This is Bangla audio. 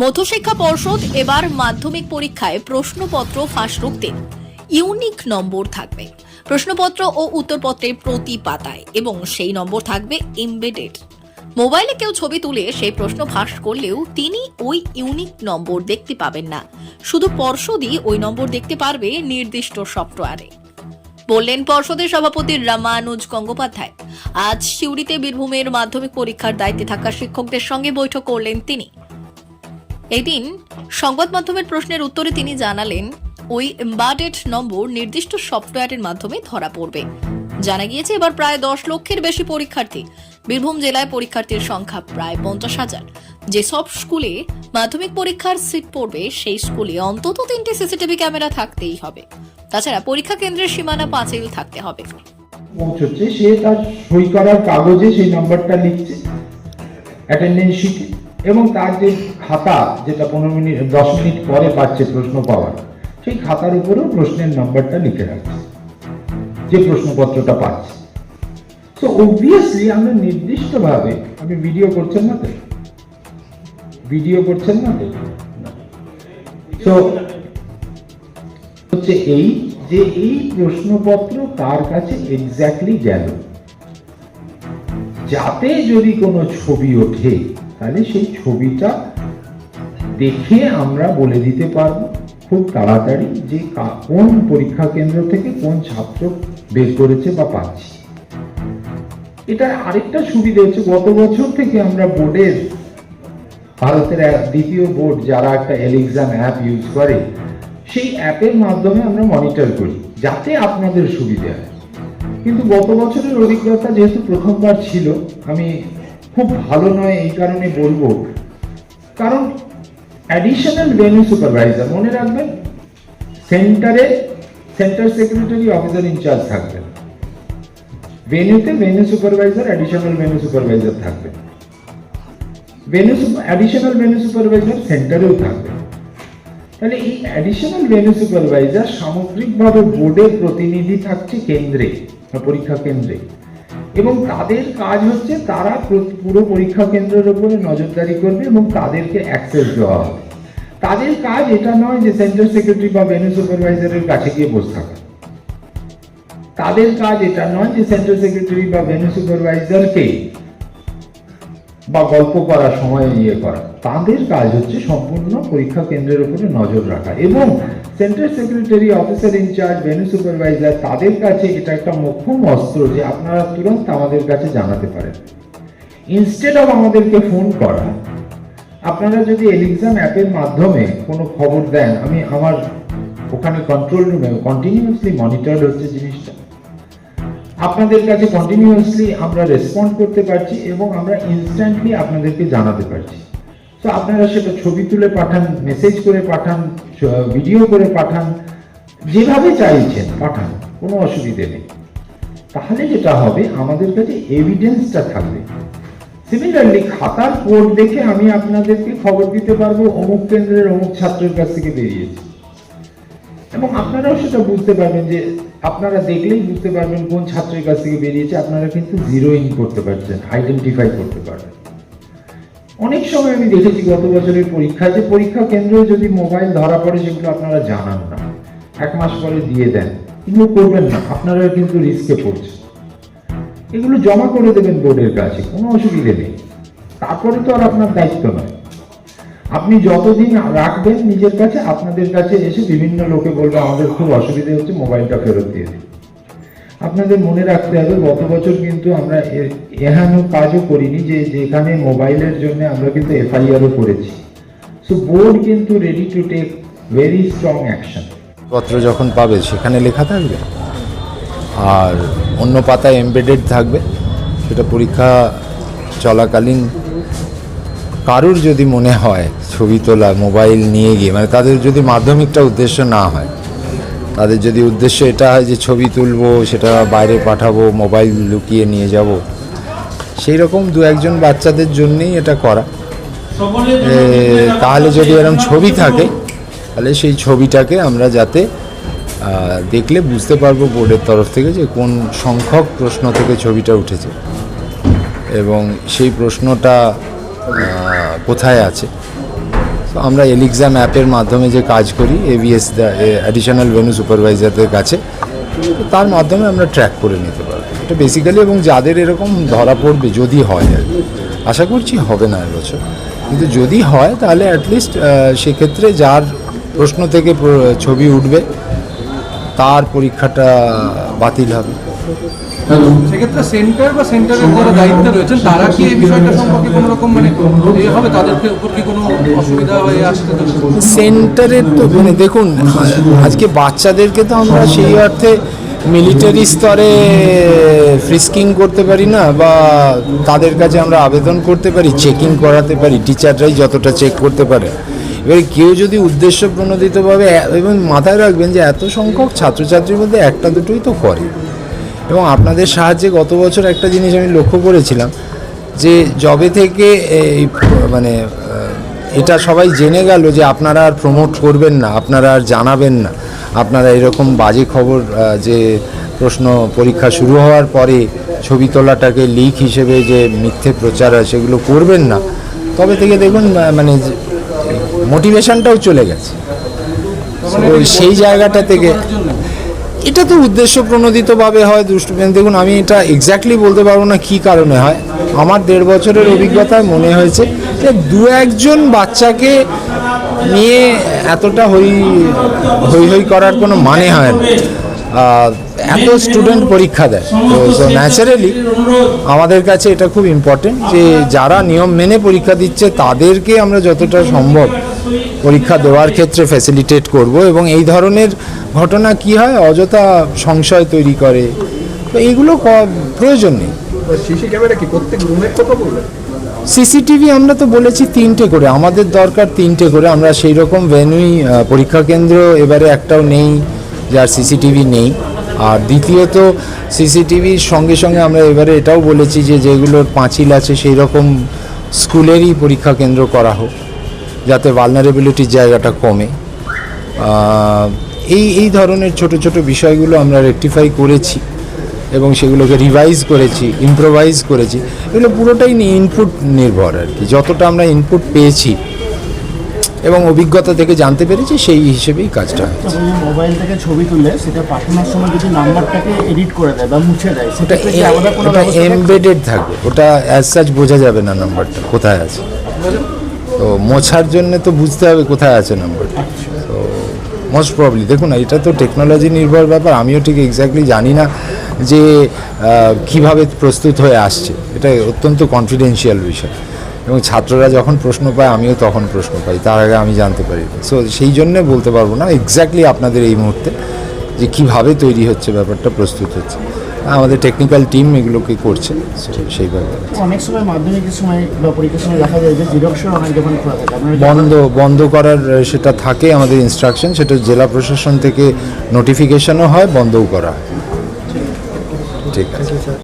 মধ্যশিক্ষা পর্ষদ এবার মাধ্যমিক পরীক্ষায় প্রশ্নপত্র ফাঁস রুখতে ইউনিক নম্বর থাকবে। প্রশ্নপত্র ও উত্তরপত্রের প্রতি পাতায় এবং সেই নম্বর থাকবে এমবেডেড মোবাইলে কেউ ছবি তুলে সেই প্রশ্ন ফাঁস করলেও তিনি ওই ইউনিক নম্বর দেখতে পাবেন না। শুধু পর্ষদই ওই নম্বর দেখতে পারবে নির্দিষ্ট সফটওয়্যারে। বললেন পর্ষদের সভাপতি রামানুজ গঙ্গোপাধ্যায়। আজ সিউড়িতে বীরভূমের মাধ্যমিক পরীক্ষার দায়িত্বে থাকা শিক্ষকদের সঙ্গে বৈঠক করলেন তিনি। এদিন সংবাদ মাধ্যমের প্রশ্নের উত্তরে তিনি জানালেন, ওই এম্বাডেড নম্বর নির্দিষ্ট সফটওয়্যারের মাধ্যমে ধরা পড়বে। জানা গিয়েছে এবার প্রায় দশ লক্ষের বেশি পরীক্ষার্থী। বীরভূম জেলায় পরীক্ষার্থীর সংখ্যা প্রায় পঞ্চাশ হাজার। যেসব স্কুলে মাধ্যমিক পরীক্ষার সিট পড়বে, সেই স্কুলে অন্তত তিনটি সিসিটিভি ক্যামেরা থাকতেই হবে। তাছাড়া পরীক্ষা কেন্দ্রের সীমানা পাঁচিল থাকতে হবে। পৌঁছচ্ছে, সে তার সই করার কাগজে সেই নাম্বারটা লিখছে অ্যাটেন্ডেন্স এবং তার যে খাতা, যেটা পনেরো মিনিট, দশ মিনিট পরে পাচ্ছে প্রশ্ন পাওয়ার, সেই খাতার উপরেও প্রশ্নের নাম্বারটা লিখে রাখছে, যে প্রশ্নপত্রটা পাচ্ছে। তো অবভিয়াসলি আমরা নির্দিষ্টভাবে আপনি ভিডিও করছেন না তো? ভিডিও করছেন না তো? হচ্ছে এই, যে এই প্রশ্নপত্র তার কাছে এক্স্যাক্টলি গেল। যাতে যদি কোনো ছবি ওঠে, তাহলে সেই ছবিটা দেখে আমরা বলে দিতে পারব খুব তাড়াতাড়ি যে কোন পরীক্ষা কেন্দ্র থেকে কোন ছাত্র বের করেছে বা পাচ্ছে। এটা আরেকটা সুবিধা হচ্ছে, গত বছর থেকে আমরা বোর্ডের, ভারতের দ্বিতীয় বোর্ড যারা একটা এলিক্সাম অ্যাপ ইউজ করে, সেই অ্যাপের মাধ্যমে আমরা মনিটর করি, যাতে আপনাদের সুবিধা হয়। কিন্তু গত বছরের অভিজ্ঞতা যেহেতু প্রথমবার ছিল, আমি খুব ভালো নয় এই কারণে বলব, কারণ অ্যাডিশনাল ভেনু সুপারভাইজার মনে রাখবেন সেন্টারে সেন্টার সেক্রেটারি অফিসার ইনচার্জ থাকবেন। ভেনুতে venue supervisor additional venue supervisor থাকবেন। ভেনু অ্যাডিশনাল ভেনু সুপারভাইজার সেন্টারেও থাকবে তাহলে এই অ্যাডিশনাল ভেনু সুপারভাইজার সামগ্রিকভাবে বোর্ডের প্রতিনিধি থাকছে কেন্দ্রে পরীক্ষা কেন্দ্রে। এবং তাদের কাজ হচ্ছে তারা পুরো পরীক্ষা কেন্দ্রের উপরে নজরদারি করবে এবং তাদেরকে অ্যাক্সেস দেওয়া হবে। তাদের কাজ এটা নয় যে সেন্টার সেক্রেটারি বা ভেনু সুপারভাইজারের কাছে গিয়ে বসে থাকা। তাদের কাজ এটা নয় যে সেন্টার সেক্রেটারি বা ভেনু সুপারভাইজারকে বা গল্প করার সময় ইয়ে করা। তাদের কাজ হচ্ছে সম্পূর্ণ পরীক্ষা কেন্দ্রের উপরে নজর রাখা এবং centre secretary officer incharge venue supervisor তাদের কাছে এটা একটা মোক্ষম অস্ত্র যে আপনারা তুরন্ত আমাদের কাছে জানাতে পারেন। ইনস্টেড অফ আমাদেরকে ফোন করা, আপনারা যদি এলিক্সাম অ্যাপের মাধ্যমে কোনো খবর দেন, আমি আমার ওখানে কন্ট্রোল রুমে কন্টিনিউয়াসলি মনিটর হচ্ছে জিনিসটা। আপনাদের কাছে কন্টিনিউয়াসলি আমরা রেসপন্ড করতে পারছি এবং আমরা ইনস্ট্যান্টলি আপনাদেরকে জানাতে পারছি। তো আপনারা সেটা ছবি তুলে পাঠান মেসেজ করে পাঠান ভিডিও করে পাঠান, যেভাবে চাইছেন পাঠান, কোনো অসুবিধে নেই। তাহলে যেটা হবে, আমাদের কাছে এভিডেন্সটা থাকবে। সিমিলারলি খাতার কোড দেখে আমি আপনাদেরকে খবর দিতে পারব, অমুক কেন্দ্রের অমুক ছাত্রের কাছ থেকে বেরিয়েছে। এবং আপনারাও সেটা বুঝতে পারবেন যে, আপনারা দেখলেই বুঝতে পারবেন কোন ছাত্রের কাছ থেকে বেরিয়েছে, আপনারা কিন্তু জিরো ইন করতে পারছেন আইডেন্টিফাই করতে পারবেন অনেক সময় আমি দেখেছি গত বছরের পরীক্ষায় যে পরীক্ষা কেন্দ্রে যদি মোবাইল ধরা পড়ে সেগুলো আপনারা জানান না, এক মাস পরে দিয়ে দেন, এগুলো করবেন না, আপনারা কিন্তু রিস্কে পড়ছে এগুলো জমা করে দেবেন বোর্ডের কাছে, কোনো অসুবিধে নেই। তারপরে তো আর আপনার দায়িত্ব নয়। আপনি যতদিন রাখবেন নিজের কাছে, আপনাদের কাছে এসে বিভিন্ন লোকে বলবে, আমাদের খুব অসুবিধে হচ্ছে মোবাইলটা ফেরত দিয়ে দিন। আপনাদের মনে রাখতে হবে, গত বছর কিন্তু আমরা এ- কাজও করিনি যে যেখানে মোবাইলের জন্য আমরা কিন্তু এফআইআরও করেছি। সো বোর্ড কিন্তু ready to take very strong action পত্র যখন পাবে, সেখানে লেখা থাকবে। আর অন্য পাতায় এমবেডেড থাকবে। সেটা পরীক্ষা চলাকালীন কারুর যদি মনে হয় ছবি তোলা, মোবাইল নিয়ে গিয়ে মানে তাদের যদি মাধ্যমিকটা উদ্দেশ্য না হয় তাদের যদি উদ্দেশ্য এটা হয় যে ছবি তুলবো, সেটা বাইরে পাঠাবো, মোবাইল লুকিয়ে নিয়ে যাব, সেই রকম দু একজন বাচ্চাদের জন্যেই এটা করা। তাহলে যদি এরকম ছবি থাকে, তাহলে সেই ছবিটাকে আমরা যাতে দেখলে বুঝতে পারব বোর্ডের তরফ থেকে যে কোন সংখ্যক প্রশ্ন থেকে ছবিটা উঠেছে এবং সেই প্রশ্নটা কোথায় আছে। আমরা এলিক্সাম অ্যাপের মাধ্যমে যে কাজ করি এভিএস অ্যাডিশনাল ভেনু সুপারভাইজারদের কাছে তার মাধ্যমে আমরা ট্র্যাক করে নিতে পারব। এটা বেসিক্যালি এবং যাদের এরকম ধরা পড়বে, যদি হয় আর। আশা করছি হবে না এবছর কিন্তু যদি হয়, তাহলে অ্যাটলিস্ট সেক্ষেত্রে যার প্রশ্ন থেকে ছবি উঠবে, তার পরীক্ষাটা বাতিল হবে। সেক্ষেত্রে সেন্টার বা সেন্টারের যারা দায়িত্বে রয়েছেন তারা কি এই বিষয়টা সম্পর্কে কোনো রকম মানে এ হবে? তাদেরকে উপর কি কোনো অসুবিধা হয়ে আসতে সেন্টারের তো মানে দেখুন আজকে বাচ্চাদেরকে তো আমরা সেই অর্থে মিলিটারি স্তরে ফ্রিস্কিং করতে পারি না বা তাদের কাছে আমরা আবেদন করতে পারি চেকিং করাতে পারি টিচাররাই যতটা চেক করতে পারে। এবার কেউ যদি উদ্দেশ্য প্রণোদিতভাবে এবং মাথায় রাখবেন যে এত সংখ্যক ছাত্রছাত্রীর মধ্যে একটা দুটোই তো করে। এবং আপনাদের সাহায্যে গত বছর একটা জিনিস আমি লক্ষ্য করেছিলাম যে জবে থেকে এই মানে এটা সবাই জেনে গেল যে আপনারা আর প্রমোট করবেন না আপনারা আর জানাবেন না। আপনারা এরকম বাজে খবর যে প্রশ্ন পরীক্ষা শুরু হওয়ার পরে ছবি তোলাটাকে লিক হিসেবে যে মিথ্যে প্রচার হয় সেগুলো করবেন না। তবে থেকে দেখুন মানে মোটিভেশনটাও চলে গেছে। তো সেই জায়গাটা থেকে এটা তো উদ্দেশ্য প্রণোদিতভাবে হয় দুষ্টুমেন দেখুন, আমি এটা এক্স্যাক্টলি বলতে পারব না কী কারণে হয়। আমার দেড় বছরের অভিজ্ঞতায় মনে হয়েছে যে দু একজন বাচ্চাকে নিয়ে এতটা হই হই হই করার কোনো মানে হয় না। এত স্টুডেন্ট পরীক্ষা দেয়। তো ন্যাচারালি আমাদের কাছে এটা খুব ইম্পর্টেন্ট যে যারা নিয়ম মেনে পরীক্ষা দিচ্ছে, তাদেরকে আমরা যতটা সম্ভব পরীক্ষা দেওয়ার ক্ষেত্রে ফ্যাসিলিটেট করব এবং এই ধরনের ঘটনা কি হয়? অযথা সংশয় তৈরি করে। তো এইগুলো প্রয়োজন নেই। সিসিটিভি আমরা তো বলেছি তিনটে করে। আমাদের দরকার তিনটে করে। আমরা সেই রকম ভেনুই পরীক্ষা কেন্দ্র এবারে একটাও নেই যার সিসিটিভি নেই। আর দ্বিতীয়ত সিসিটিভির সঙ্গে সঙ্গে আমরা এবারে এটাও বলেছি যে যেগুলোর পাঁচিল আছে সেই রকম স্কুলেরই পরীক্ষা কেন্দ্র করা হোক। যাতে ভালনারেবিলিটির জায়গাটা কমে। এই এই ধরনের ছোট ছোট বিষয়গুলো আমরা রেকটিফাই করেছি এবং সেগুলোকে রিভাইজ করেছি ইম্প্রোভাইজ করেছি। এগুলো পুরোটাই ইনপুট নির্ভর আর কি। যতটা আমরা ইনপুট পেয়েছি এবং অভিজ্ঞতা থেকে জানতে পেরেছি সেই হিসেবেই কাজটা হয়েছে মোবাইল থেকে ছবি তুলে সেটা পাঠানোর সময় যদি নাম্বারটাকে এডিট করে দেয় বা মুছে দেয় সেটা ওটা এমবেডেড থাকবে? ওটা অ্যাজ সাচ বোঝা যাবে না নাম্বারটা কোথায় আছে। তো মোছার জন্য তো বুঝতে হবে কোথায় আছে নাম্বারটা তো মোস্ট প্রবলি দেখুন, এটা তো টেকনোলজি নির্ভর ব্যাপার, আমিও ঠিক এক্স্যাক্টলি জানি না যে কীভাবে প্রস্তুত হয়ে আসছে। এটা অত্যন্ত কনফিডেন্সিয়াল বিষয়। এবং ছাত্ররা যখন প্রশ্ন পায়, আমিও তখন প্রশ্ন পাই, তার আগে আমি জানতে পারি। সো সেই জন্যে বলতে পারব না এক্স্যাক্টলি আপনাদের এই মুহূর্তে যে কীভাবে তৈরি হচ্ছে ব্যাপারটা, প্রস্তুত হচ্ছে। আমাদের টেকনিক্যাল টিম এগুলোকে করছে সেইভাবে। অনেক সময় মাধ্যমিকের সময় বা পরীক্ষার সময় দেখা যায় যে জিরক্সের অনেক দোকান খোলা থাকে বন্ধ বন্ধ করার সেটা থাকে আমাদের ইনস্ট্রাকশন সেটা জেলা প্রশাসন থেকে নোটিফিকেশনও হয় বন্ধও করা হয়। ঠিক আছে।